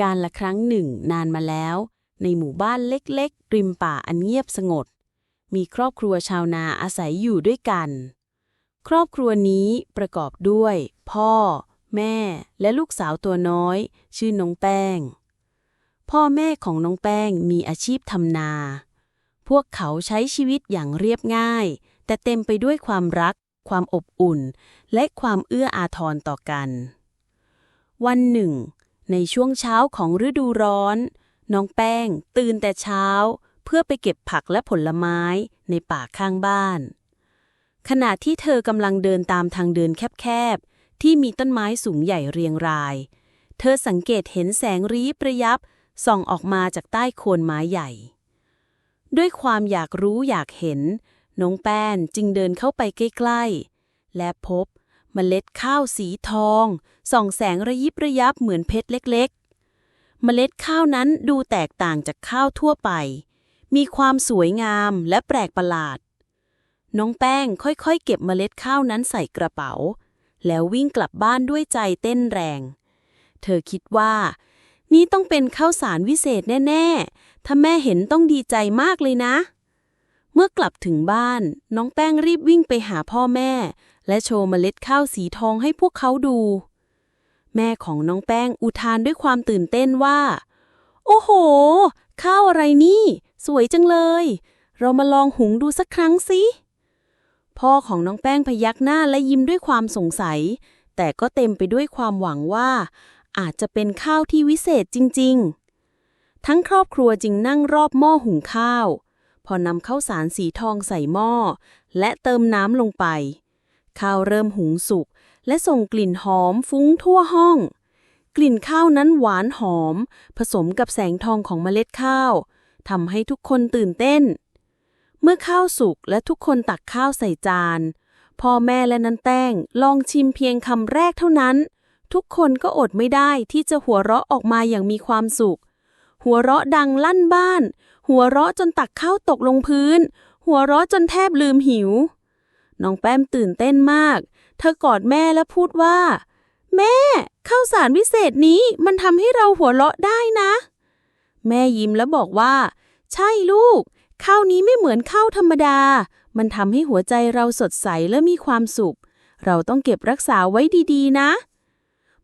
การละครั้งหนึ่งนานมาแล้ว ในหมู่บ้านเล็กๆ ริมป่าอันเงียบสงบ มีครอบครัวชาวนาอาศัยอยู่ด้วยกัน ครอบครัวนี้ประกอบด้วย พ่อ แม่ และลูกสาวตัวน้อย ชื่อน้องแป้ง พ่อแม่ของน้องแป้งมีอาชีพทำนา พวกเขาใช้ชีวิตอย่างเรียบง่าย แต่เต็มไปด้วยความรัก ความอบอุ่น และความเอื้ออาทรต่อกัน วันหนึ่ง ในช่วงเช้าของฤดูร้อน น้องแป้ง ตื่นแต่เช้า เพื่อไปเก็บผักและผลไม้ในป่าข้างบ้าน ขณะที่เธอกำลังเดินตามทางเดินแคบๆ ที่มีต้นไม้สูงใหญ่เรียงราย เธอสังเกตเห็นแสงรีประยับส่องออกมาจากใต้โคนไม้ใหญ่ ด้วยความอยากรู้อยากเห็น น้องแป้นจึงเดินเข้าไปใกล้ๆ และพบ เมล็ดข้าวสีทอง ส่องแสงระยิบระยับเหมือนเพชรเล็กๆ เมล็ดข้าวนั้นดูแตกต่างจากข้าวทั่วไป มีความสวยงามและแปลกประหลาด น้องแป้งค่อยๆ เก็บเมล็ดข้าวนั้นใส่กระเป๋า แล้ววิ่งกลับบ้านด้วยใจเต้นแรง เธอคิดว่า นี่ต้องเป็นข้าวสารวิเศษแน่ๆ ถ้าแม่เห็นต้องดีใจมากเลยนะเมื่อกลับถึงบ้านน้องแป้งรีบวิ่งไปหาพ่อแม่ และโชว์เมล็ดข้าวสีทองให้พวกเขาดู แม่ของน้องแป้งอุทานด้วยความตื่นเต้นว่า โอ้โห ข้าวอะไรนี่ สวยจังเลย เรามาลองหุงดูสักครั้งสิพ่อของน้องแป้งพยักหน้าและยิ้มด้วยความสงสัย แต่ก็เต็มไปด้วยความหวังว่า อาจจะเป็นข้าวที่วิเศษจริง ๆ ทั้งครอบครัวจึงนั่งรอบหม้อหุงข้าว พอนำข้าวสารสีทองใส่หม้อ และเติมน้ำลงไป ข้าวเริ่มหุงสุก และส่งกลิ่นหอมฟุ้งทั่วห้อง กลิ่นข้าวนั้นหวานหอม ผสมกับแสงทองของเมล็ดข้าวทำให้ทุกคนตื่นเต้น เมื่อข้าวสุกและทุกคนตักข้าวใส่จาน พ่อแม่และนันแต้งลองชิมเพียงคำแรกเท่านั้น ทุกคนก็อดไม่ได้ที่จะหัวเราะออกมาอย่างมีความสุข หัวเราะดังลั่นบ้าน หัวเราะจนตักข้าวตกลงพื้น หัวเราะจนแทบลืมหิว น้องแป้มตื่นเต้นมาก เธอกอดแม่และพูดว่า แม่ข้าวสารวิเศษนี้มันทำให้เราหัวเราะได้นะ แม่ยิ้มแล้วบอกว่า ใช่ลูกข้าวนี้ไม่เหมือนข้าวธรรมดา มันทำให้หัวใจเราสดใสและมีความสุข เราต้องเก็บรักษาไว้ดีๆ นะ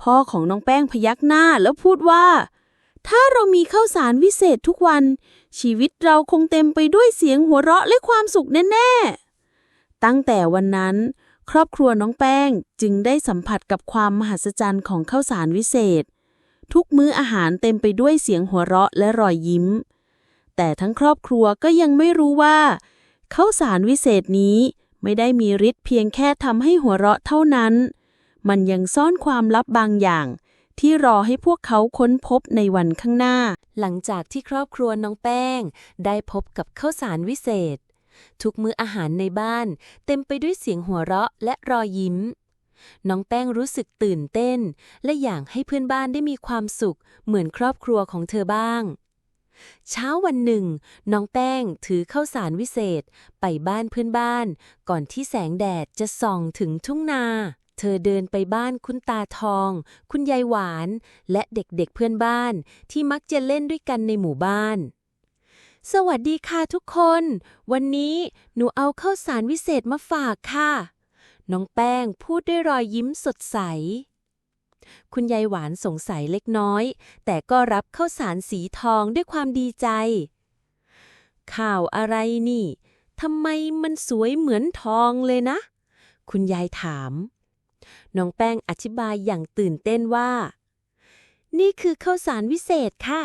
พ่อของน้องแป้งพยักหน้าแล้วพูดว่า ถ้าเรามีข้าวสารวิเศษทุกวัน ชีวิตเราคงเต็มไปด้วยเสียงหัวเราะและความสุขแน่ๆ ตั้งแต่วันนั้น ครอบครัวน้องแป้งจึงได้สัมผัสกับความมหัศจรรย์ของข้าวสารวิเศษ ทุกมื้ออาหารเต็มไปด้วยเสียงหัวเราะและรอยยิ้ม แต่ทั้งครอบครัวก็ยังไม่รู้ว่าข้าวสารวิเศษนี้ไม่ได้มีฤทธิ์เพียงแค่ทำให้หัวเราะเท่านั้น มันยังซ่อนความลับบางอย่าง ที่รอให้พวกเขาค้นพบในวันข้างหน้า หลังจากที่ครอบครัวน้องแป้ง ได้พบกับข้าวสารวิเศษ ทุกมื้ออาหารในบ้าน เต็มไปด้วยเสียงหัวเราะและรอยยิ้ม น้องแป้งรู้สึกตื่นเต้น และอยากให้เพื่อนบ้านได้มีความสุข เหมือนครอบครัวของเธอบ้าง เช้าวันหนึ่ง น้องแป้งถือข้าวสารวิเศษ ไปบ้านเพื่อนบ้าน ก่อนที่แสงแดดจะส่องถึงทุ่งนาเธอเดินไปบ้านคุณตาทอง คุณยายหวาน และเด็กๆเพื่อนบ้านที่มักจะเล่นด้วยกันในหมู่บ้าน สวัสดีค่ะทุกคน วันนี้หนูเอาข้าวสารวิเศษมาฝากค่ะ น้องแป้งพูดด้วยรอยยิ้มสดใส คุณยายหวานสงสัยเล็กน้อย แต่ก็รับข้าวสารสีทองด้วยความดีใจ ข่าวอะไรนี่ทำไมมันสวยเหมือนทองเลยนะ คุณยายถาม น้องแป้งอธิบายอย่างตื่นเต้นว่า นี่คือข้าวสารวิเศษค่ะ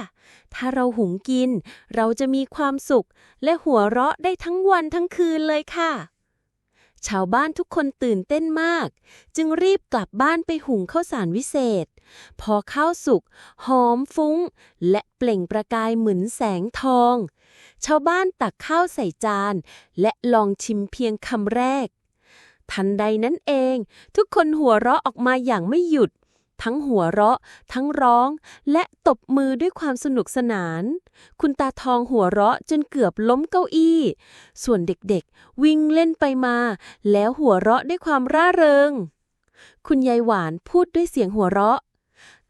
ถ้าเราหุงกิน เราจะมีความสุข และหัวเราะได้ทั้งวันทั้งคืนเลยค่ะ ชาวบ้านทุกคนตื่นเต้นมาก จึงรีบกลับบ้านไปหุงข้าวสารวิเศษ พอข้าวสุกหอมฟุ้ง และเปล่งประกายเหมือนแสงทอง ชาวบ้านตักข้าวใส่จาน และลองชิมเพียงคำแรก ทันใดนั้นเอง ทุกคนหัวเราะออกมาอย่างไม่หยุด ทั้งหัวเราะ ทั้งร้อง และตบมือด้วยความสนุกสนาน คุณตาทองหัวเราะจนเกือบล้มเก้าอี้ ส่วนเด็กๆ วิ่งเล่นไปมา แล้วหัวเราะด้วยความร่าเริง คุณยายหวานพูดด้วยเสียงหัวเราะ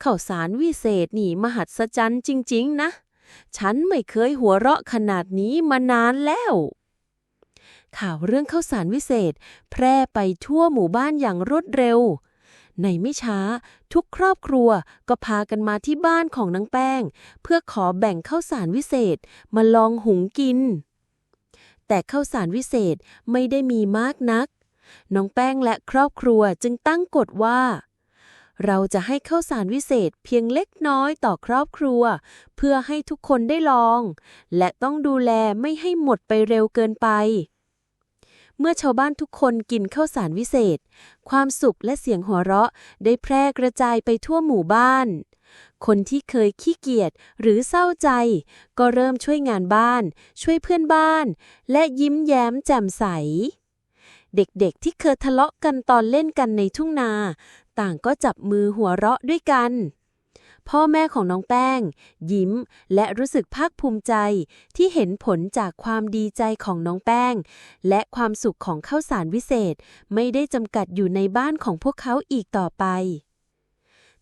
ข้าวสารวิเศษหนีมหัศจรรย์จริง ๆ นะ ฉันไม่เคยหัวเราะขนาดนี้มานานแล้วข่าวเรื่องข้าวสารวิเศษ แพร่ไปทั่วหมู่บ้านอย่างรวดเร็ว ในไม่ช้า ทุกครอบครัวก็พากันมาที่บ้านของนางแป้ง เพื่อขอแบ่งข้าวสารวิเศษมาลองหุงกิน แต่ข้าวสารวิเศษไม่ได้มีมากนัก น้องแป้งและครอบครัวจึงตั้งกฎว่าเราจะให้ข้าวสารวิเศษเพียงเล็กน้อยต่อครอบครัว เพื่อให้ทุกคนได้ลอง และต้องดูแลไม่ให้หมดไปเร็วเกินไป เมื่อชาวบ้านทุกคนกินข้าวสารวิเศษ ความสุขและเสียงหัวเราะได้แพร่กระจายไปทั่วหมู่บ้าน คนที่เคยขี้เกียจหรือเศร้าใจ ก็เริ่มช่วยงานบ้าน ช่วยเพื่อนบ้าน และยิ้มแย้มแจ่มใส เด็กๆที่เคยทะเลาะกันตอนเล่นกันในทุ่งนา ต่างก็จับมือหัวเราะด้วยกัน พ่อแม่ของน้องแป้ง ยิ้ม และรู้สึกภาคภูมิใจที่เห็นผลจากความดีใจของน้องแป้ง และความสุขของข้าวสารวิเศษไม่ได้จำกัดอยู่ในบ้านของพวกเขาอีกต่อไป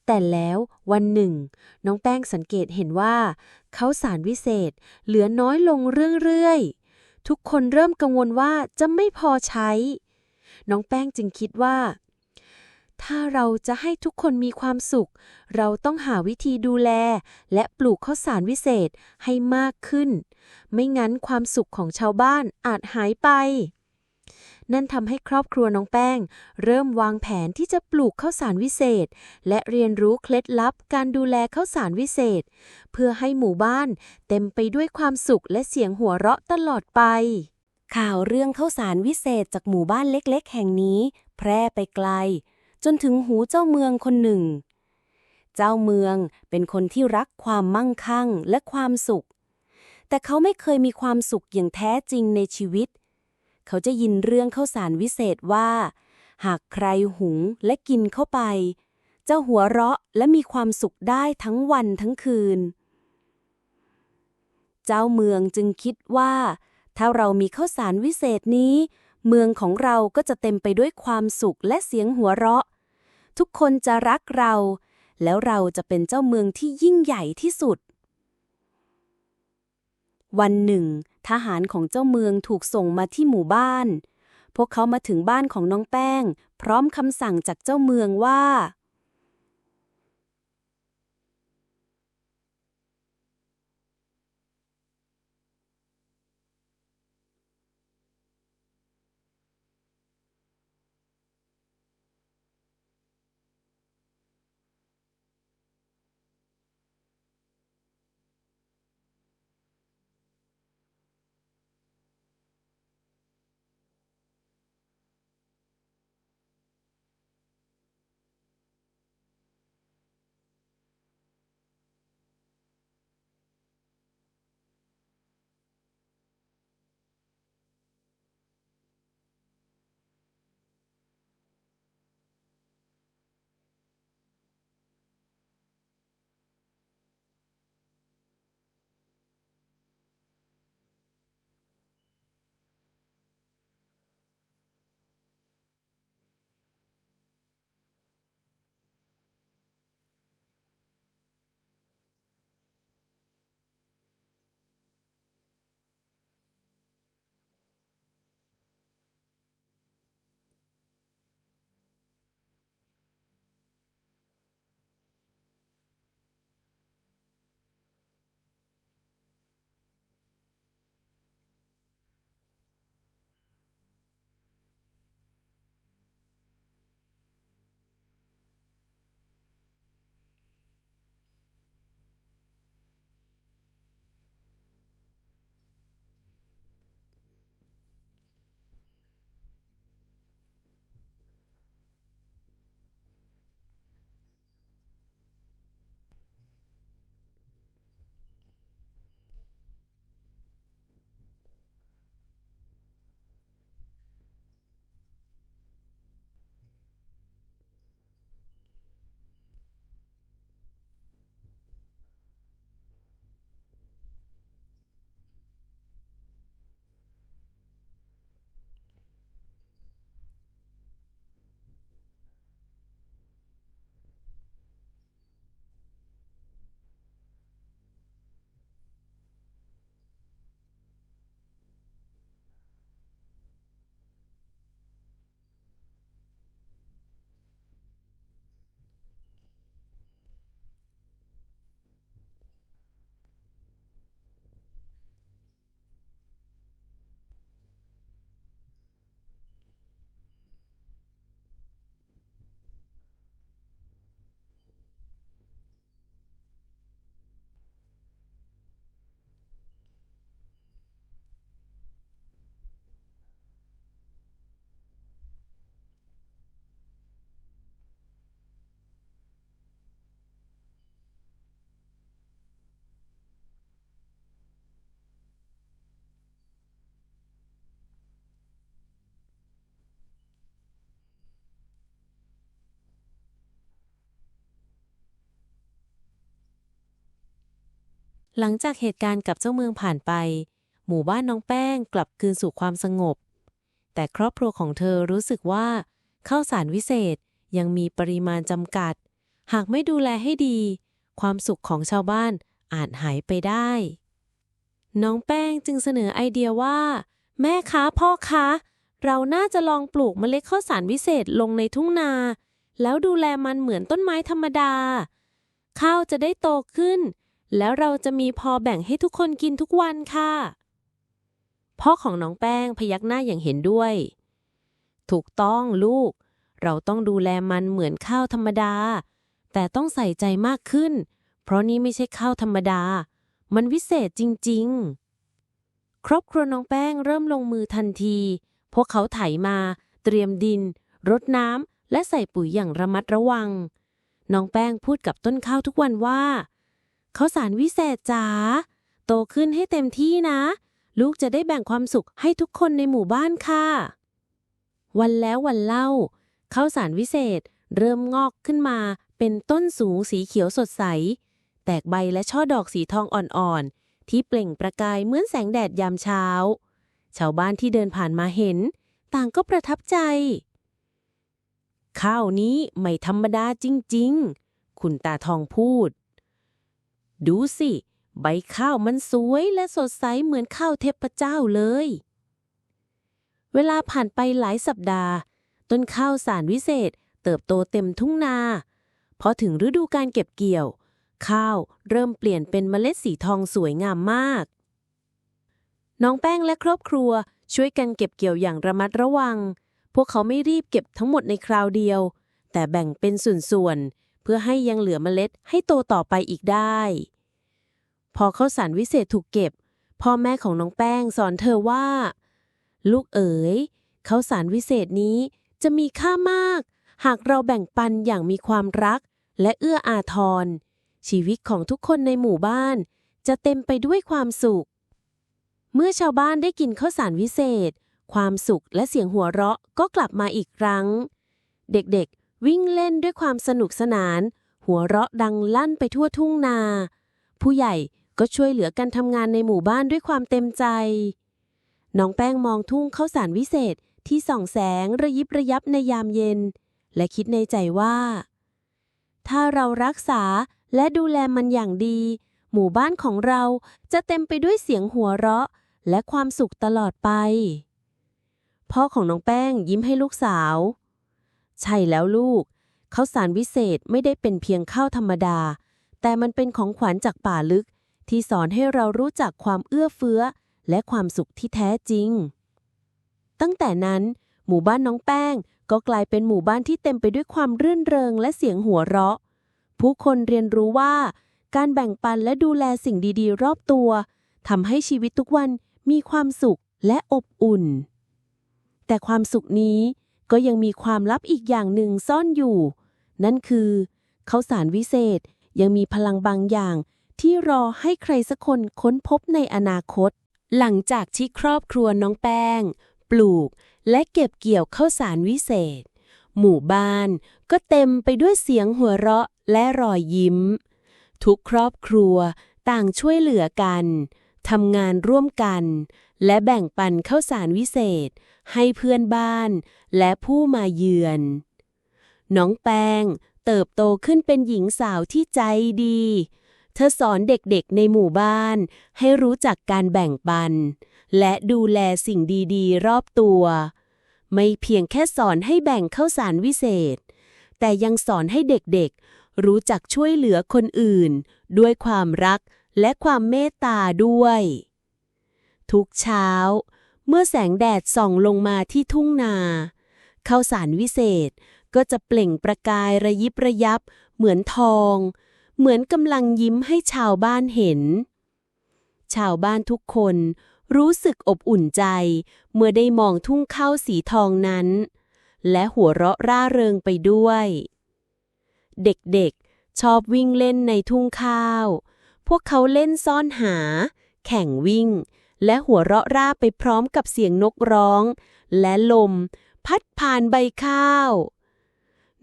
แต่แล้ววันหนึ่ง น้องแป้งสังเกตเห็นว่าข้าวสารวิเศษเหลือน้อยลงเรื่อยๆ ทุกคนเริ่มกังวลว่าจะไม่พอใช้ น้องแป้งจึงคิดว่า ถ้าเราจะให้ทุกคนมีความสุข เราต้องหาวิธีดูแล และปลูกข้าวสารวิเศษให้มากขึ้น ไม่งั้นความสุขของชาวบ้านอาจหายไป นั่นทำให้ครอบครัวน้องแป้ง เริ่มวางแผนที่จะปลูกข้าวสารวิเศษ และเรียนรู้เคล็ดลับการดูแลข้าวสารวิเศษ เพื่อให้หมู่บ้านเต็มไปด้วยความสุขและเสียงหัวเราะตลอดไป ข่าวเรื่องข้าวสารวิเศษจากหมู่บ้านเล็ก ๆ แห่งนี้ แพร่ไปไกล จนถึงหูเจ้าเมืองคนหนึ่ง เจ้าเมืองเป็นคนที่รักความมั่งคั่งและความสุข แต่เขาไม่เคยมีความสุขอย่างแท้จริงในชีวิต เขาจะยินเรื่องข้าวสารวิเศษว่า หากใครหุงและกินเข้าไปจะหัวเราะและมีความสุขได้ทั้งวันทั้งคืน เจ้าเมืองจึงคิดว่า ถ้าเรามีข้าวสารวิเศษนี้ เมืองของเราก็จะเต็มไปด้วยความสุขและเสียงหัวเราะ ทุกคนจะรักเรา แล้วเราจะเป็นเจ้าเมืองที่ยิ่งใหญ่ที่สุด วันหนึ่ง ทหารของเจ้าเมืองถูกส่งมาที่หมู่บ้าน พวกเขามาถึงบ้านของน้องแป้ง พร้อมคำสั่งจากเจ้าเมืองว่า หลังจากเหตุการณ์กับเจ้าเมืองผ่านไป หมู่บ้านน้องแป้งกลับคืนสู่ความสงบ แต่ครอบครัวของเธอรู้สึกว่าข้าวสารวิเศษยังมีปริมาณจำกัด หากไม่ดูแลให้ดี ความสุขของชาวบ้านอาจหายไปได้ น้องแป้งจึงเสนอไอเดียว่า แม่คะพ่อคะ เราน่าจะลองปลูกเมล็ดข้าวสารวิเศษลงในทุ่งนา แล้วดูแลมันเหมือนต้นไม้ธรรมดา ข้าวจะได้โตขึ้น แล้วเราจะมีพอแบ่งให้ทุกคนกินทุกวันค่ะ พ่อของน้องแป้งพยักหน้าอย่างเห็นด้วย ถูกต้องลูก เราต้องดูแลมันเหมือนข้าวธรรมดา แต่ต้องใส่ใจมากขึ้น เพราะนี่ไม่ใช่ข้าวธรรมดา มันวิเศษจริง ๆ ครอบครัวน้องแป้งเริ่มลงมือทันที พวกเขาไถมา เตรียมดิน รดน้ำและใส่ปุ๋ยอย่างระมัดระวัง น้องแป้งพูดกับต้นข้าวทุกวันว่า ข้าวสารวิเศษจ๋าโตขึ้นให้เต็มที่นะ ลูกจะได้แบ่งความสุขให้ทุกคนในหมู่บ้านค่ะ วันแล้ววันเล่าข้าวสารวิเศษเริ่มงอกขึ้นมาเป็นต้นสูงสีเขียวสดใส แตกใบและช่อดอกสีทองอ่อนๆ ที่เปล่งประกายเหมือนแสงแดดยามเช้า ชาวบ้านที่เดินผ่านมาเห็น ต่างก็ประทับใจ ข้าวนี้ไม่ธรรมดาจริง ๆ คุณตาทองพูด ดูสิ ใบข้าวมันสวยและสดใสเหมือนข้าวเทพเจ้าเลย เวลาผ่านไปหลายสัปดาห์ ต้นข้าวสารวิเศษ เติบโตเต็มทุ่งนา พอถึงฤดูการเก็บเกี่ยว ข้าวเริ่มเปลี่ยนเป็นเมล็ดสีทองสวยงามมาก น้องแป้งและครอบครัวช่วยกันเก็บเกี่ยวอย่างระมัดระวัง พวกเขาไม่รีบเก็บทั้งหมดในคราวเดียว แต่แบ่งเป็นส่วน เพื่อให้ยังเหลือเมล็ดให้โตต่อไปอีกได้ พอข้าวสารวิเศษถูกเก็บ พ่อแม่ของน้องแป้งสอนเธอว่า ลูกเอ๋ยข้าวสารวิเศษนี้จะมีค่ามาก หากเราแบ่งปันอย่างมีความรัก และเอื้ออาทร ชีวิตของทุกคนในหมู่บ้าน จะเต็มไปด้วยความสุข เมื่อชาวบ้านได้กินข้าวสารวิเศษ ความสุขและเสียงหัวเราะก็กลับมาอีกครั้ง เด็กๆ วิ่งเล่นด้วยความสนุกสนาน หัวเราะดังลั่นไปทั่วทุ่งนา ผู้ใหญ่ก็ช่วยเหลือกันทำงานในหมู่บ้านด้วยความเต็มใจ น้องแป้งมองทุ่งข้าวสารวิเศษที่ส่องแสงระยิบระยับในยามเย็น และคิดในใจว่า ถ้าเรารักษาและดูแลมันอย่างดี หมู่บ้านของเราจะเต็มไปด้วยเสียงหัวเราะ และความสุขตลอดไป พ่อของน้องแป้งยิ้มให้ลูกสาว ใช่แล้วลูกข้าวสารวิเศษไม่ได้เป็นเพียงข้าวธรรมดา แต่มันเป็นของขวัญจากป่าลึก ที่สอนให้เรารู้จักความเอื้อเฟื้อ และความสุขที่แท้จริง ตั้งแต่นั้น หมู่บ้านน้องแป้ง ก็กลายเป็นหมู่บ้านที่เต็มไปด้วยความรื่นเริงและเสียงหัวเราะ ผู้คนเรียนรู้ว่า การแบ่งปันและดูแลสิ่งดีๆ รอบตัวทำให้ชีวิตทุกวันมีความสุขและอบอุ่น แต่ความสุขนี้ ก็ยังมีความลับอีกอย่างหนึ่งซ่อนอยู่ นั่นคือข้าวสารวิเศษยังมีพลังบางอย่าง ที่รอให้ใครสักคนค้นพบในอนาคต หลังจากที่ครอบครัวน้องแป้ง ปลูก และเก็บเกี่ยวข้าวสารวิเศษ หมู่บ้านก็เต็มไปด้วยเสียงหัวเราะและรอยยิ้ม ทุกครอบครัวต่างช่วยเหลือกัน ทำงานร่วมกัน และแบ่งปันข้าวสารวิเศษ ให้เพื่อนบ้าน และผู้มาเยือน น้องแป้งเติบโตขึ้นเป็นหญิงสาวที่ใจดี เธอสอนเด็กๆในหมู่บ้าน ให้รู้จักการแบ่งปัน และดูแลสิ่งดีๆ รอบตัว ไม่เพียงแค่สอนให้แบ่งข้าวสารวิเศษ แต่ยังสอนให้เด็กๆ รู้จักช่วยเหลือคนอื่น ด้วยความรัก และความเมตตาด้วย ทุกเช้า เมื่อแสงแดดส่องลงมาที่ทุ่งนาข้าวสารวิเศษก็จะเปล่งประกายระยิบระยับ เหมือนทอง เหมือนกำลังยิ้มให้ชาวบ้านเห็น ชาวบ้านทุกคนรู้สึกอบอุ่นใจ เมื่อได้มองทุ่งข้าวสีทองนั้น และหัวเราะร่าเริงไปด้วย เด็กๆชอบวิ่งเล่นในทุ่งข้าว พวกเขาเล่นซ่อนหา แข่งวิ่ง และหัวเราะร่าไปพร้อมกับเสียงนกร้อง และลม พัดผ่านใบข้าว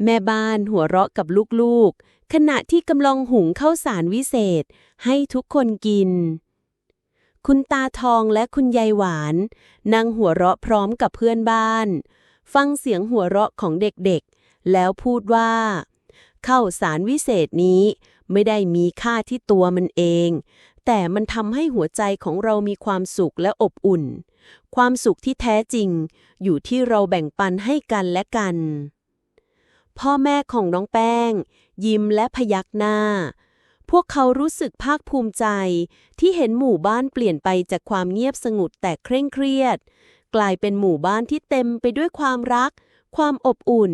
แม่บ้านหัวเราะกับลูกๆ ขณะที่กำลังหุงข้าวสารวิเศษให้ทุกคนกิน คุณตาทองและคุณยายหวาน นั่งหัวเราะพร้อมกับเพื่อนบ้าน ฟังเสียงหัวเราะของเด็กๆ แล้วพูดว่าข้าวสารวิเศษนี้ ไม่ได้มีค่าที่ตัวมันเอง แต่มันทำให้หัวใจของเรามีความสุขและอบอุ่น ความสุขที่แท้จริง อยู่ที่เราแบ่งปันให้กันและกัน พ่อแม่ของน้องแป้ง ยิ้มและพยักหน้า พวกเขารู้สึกภาคภูมิใจ ที่เห็นหมู่บ้านเปลี่ยนไปจากความเงียบสงบแต่เคร่งเครียด กลายเป็นหมู่บ้านที่เต็มไปด้วยความรักความอบอุ่น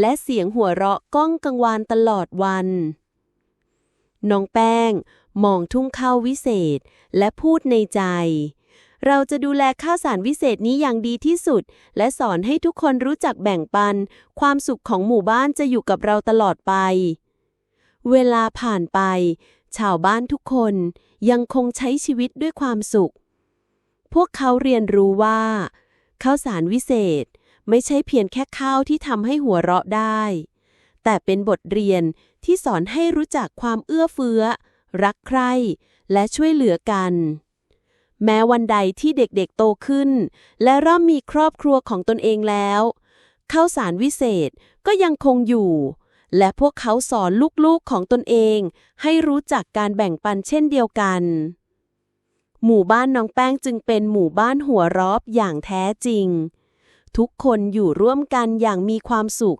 และเสียงหัวเราะก้องกังวานตลอดวัน น้องแป้ง มองทุ่งข้าววิเศษ และพูดในใจ เราจะดูแลข้าวสารวิเศษนี้อย่างดีที่สุด และสอนให้ทุกคนรู้จักแบ่งปัน ความสุขของหมู่บ้านจะอยู่กับเราตลอดไป เวลาผ่านไป ชาวบ้านทุกคนยังคงใช้ชีวิตด้วยความสุข พวกเขาเรียนรู้ว่า ข้าวสารวิเศษไม่ใช่เพียงแค่ข้าวที่ทำให้หัวเราะได้ แต่เป็นบทเรียน ที่สอนให้รู้จักความเอื้อเฟื้อ รักใคร่และช่วยเหลือกัน แม้วันใดที่เด็กๆโตขึ้น และเริ่มมีครอบครัวของตนเองแล้วข้าวสารวิเศษก็ยังคงอยู่ และพวกเขาสอนลูกๆของตนเอง ให้รู้จักการแบ่งปันเช่นเดียวกัน หมู่บ้านน้องแป้งจึงเป็นหมู่บ้านหัวรอบอย่างแท้จริง ทุกคนอยู่ร่วมกันอย่างมีความสุข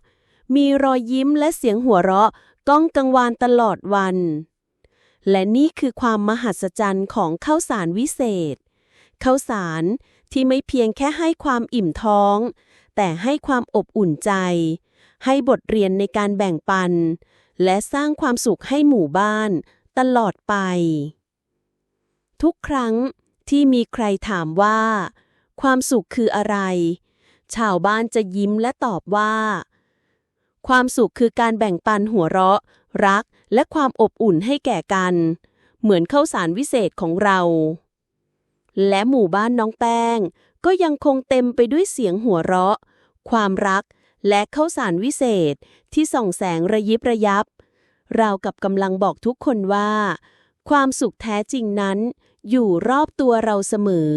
มีรอยยิ้มและเสียงหัวเราะ ก้องกังวานตลอดวัน และนี่คือความมหัศจรรย์ของข้าวสารวิเศษข้าวสารที่ไม่เพียงแค่ให้ความอิ่มท้อง แต่ให้ความอบอุ่นใจ ให้บทเรียนในการแบ่งปัน และสร้างความสุขให้หมู่บ้าน ตลอดไป ทุกครั้งที่มีใครถามว่า ความสุขคืออะไร ชาวบ้านจะยิ้มและตอบว่า ความสุขคือการแบ่งปันหัวเราะ รัก และความอบอุ่นให้แก่กัน เหมือนข้าวสารวิเศษของเรา และหมู่บ้านน้องแป้ง ก็ยังคงเต็มไปด้วยเสียงหัวเราะ ความรัก และข้าวสารวิเศษที่ส่องแสงระยิบระยับ เราวกับกำลังบอกทุกคนว่า ความสุขแท้จริงนั้น อยู่รอบตัวเราเสมอ